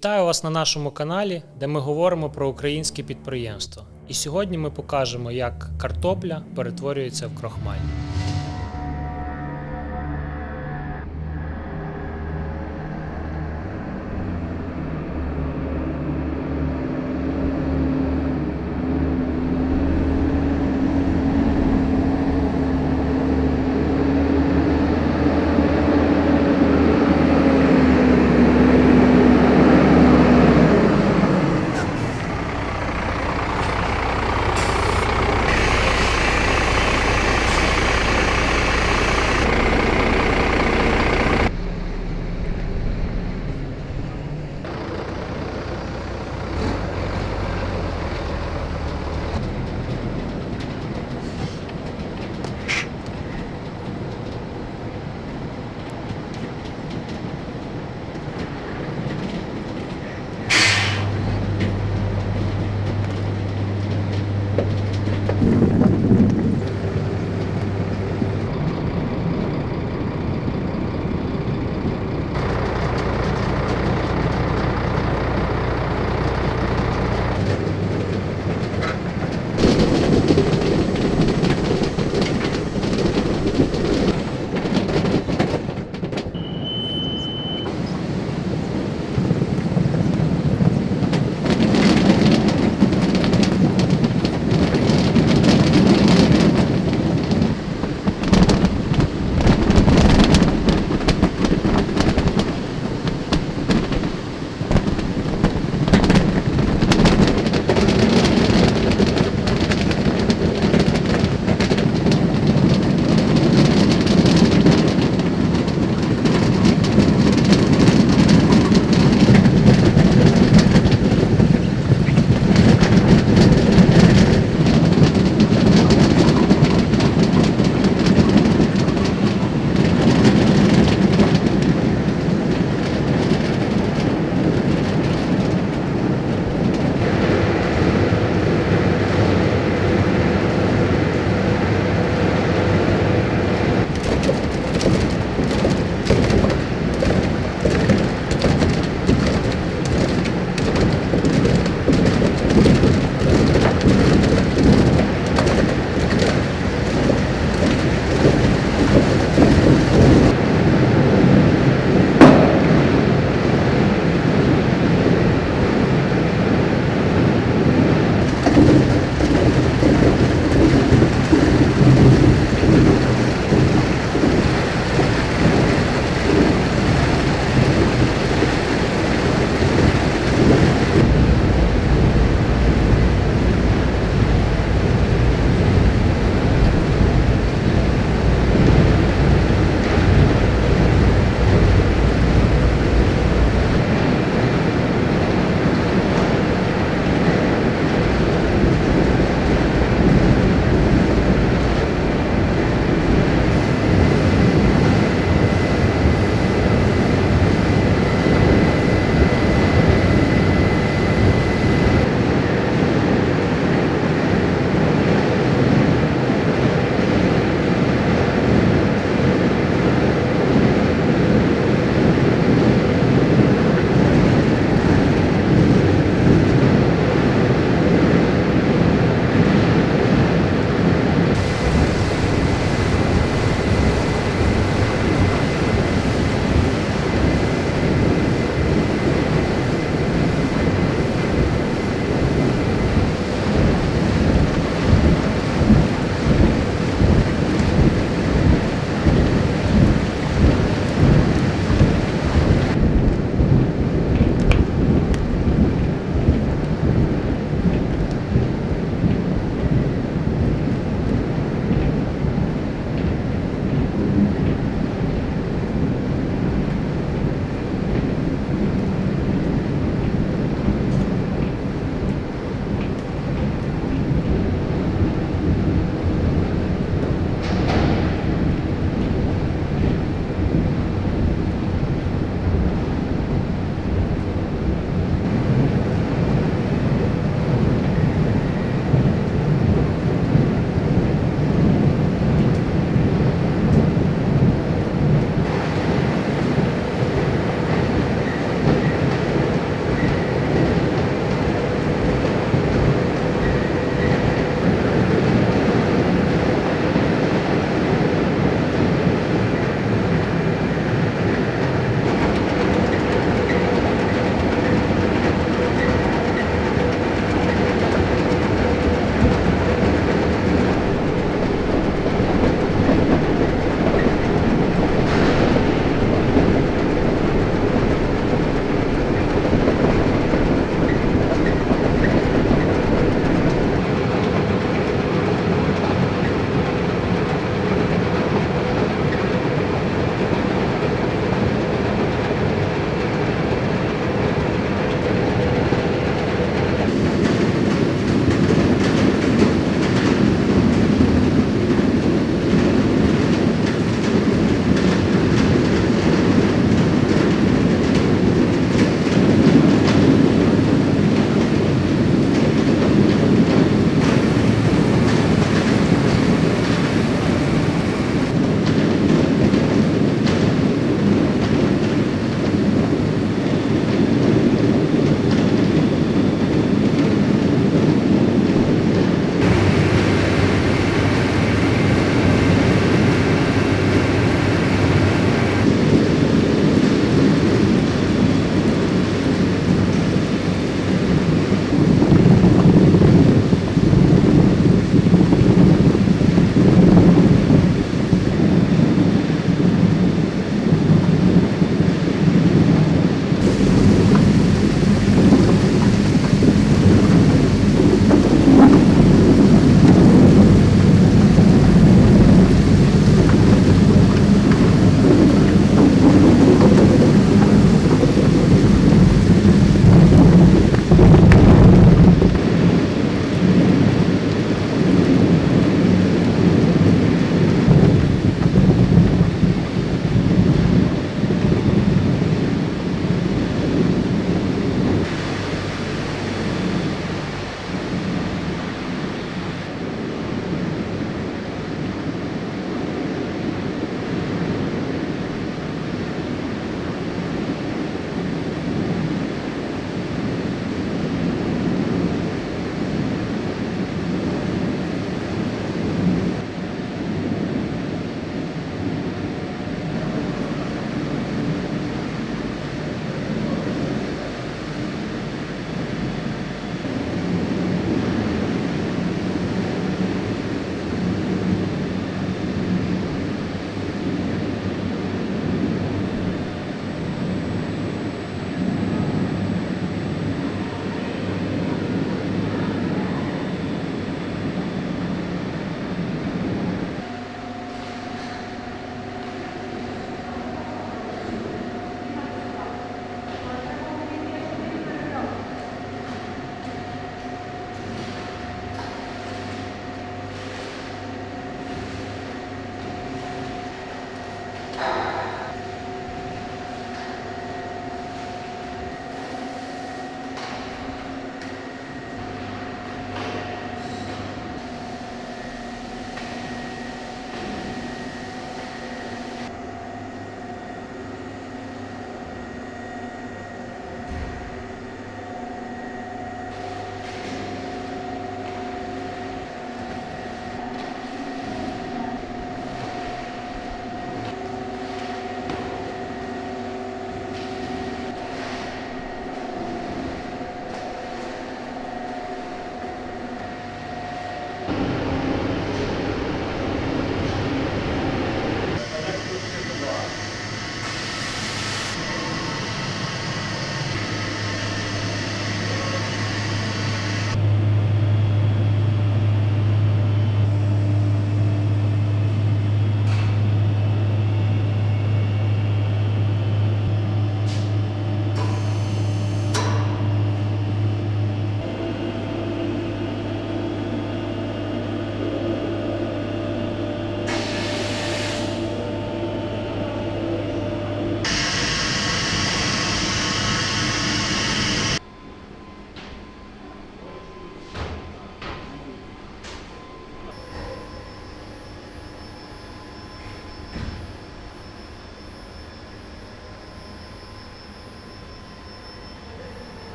Вітаю вас на нашому каналі, де ми говоримо про українське підприємство. І сьогодні ми покажемо, як картопля перетворюється в крохмаль.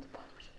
的方式。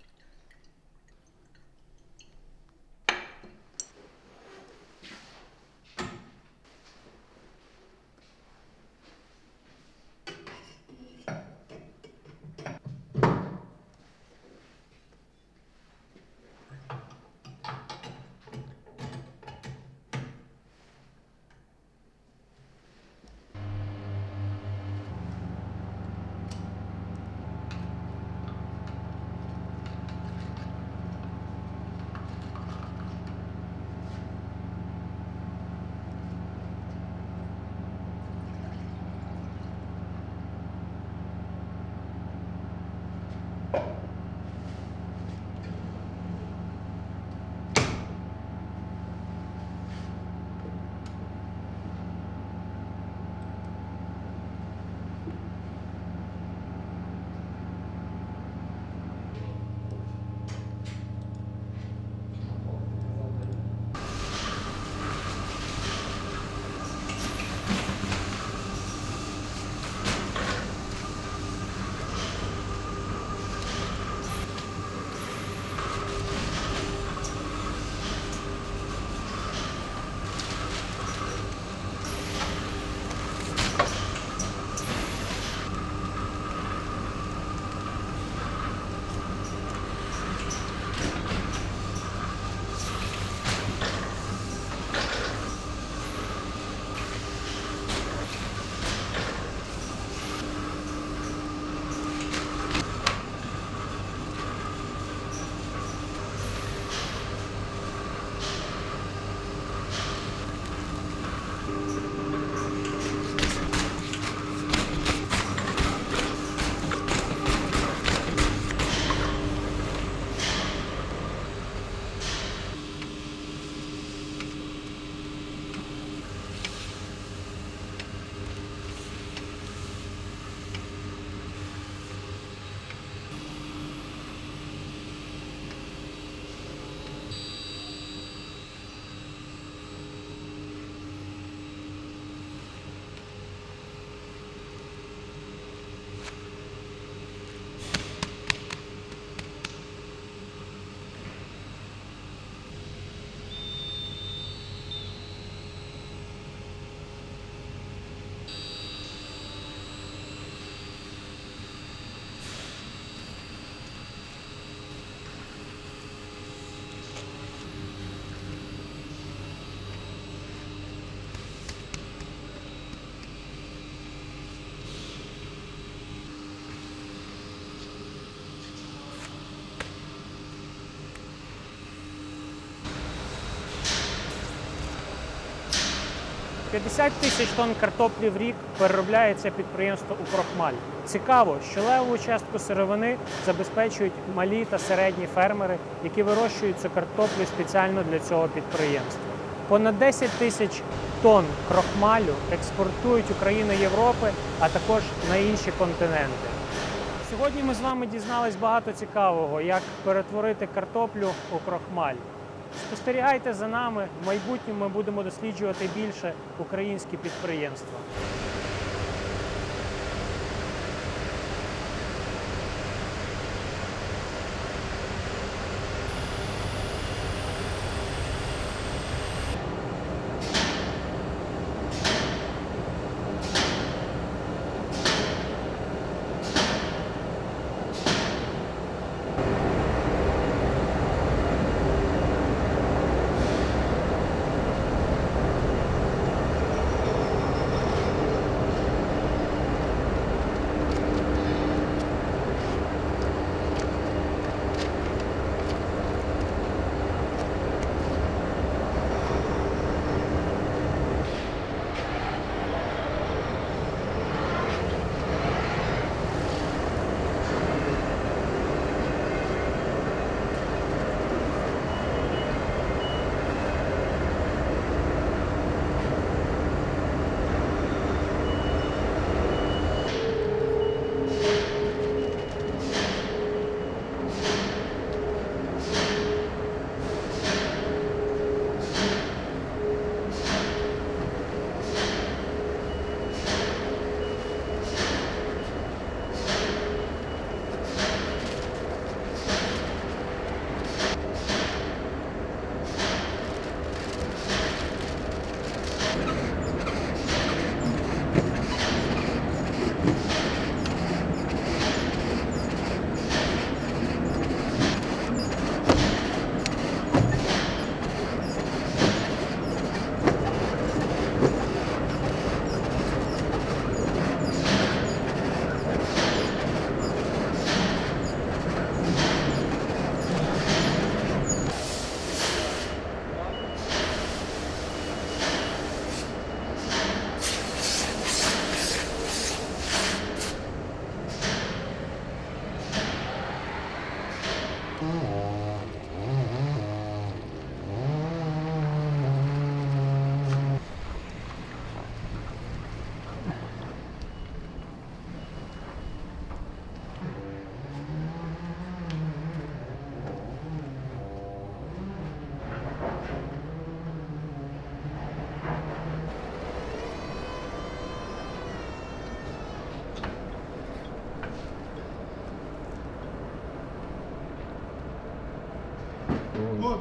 50 тисяч тонн картоплі в рік переробляє це підприємство у Крохмаль. Цікаво, що левову частку сировини забезпечують малі та середні фермери, які вирощують цю картоплю спеціально для цього підприємства. Понад 10 тисяч тонн крохмалю експортують Україна Європи, а також на інші континенти. Сьогодні ми з вами дізнались багато цікавого, як перетворити картоплю у крохмаль. Спостерігайте за нами. В майбутньому ми будемо досліджувати більше українські підприємства.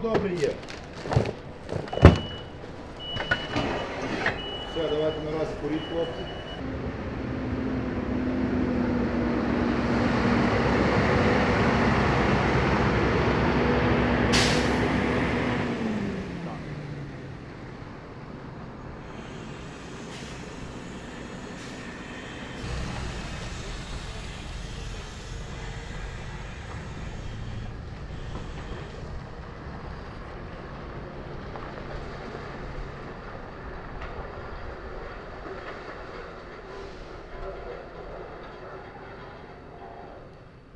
Добре є. Все, давайте наразі поріть, хлопці.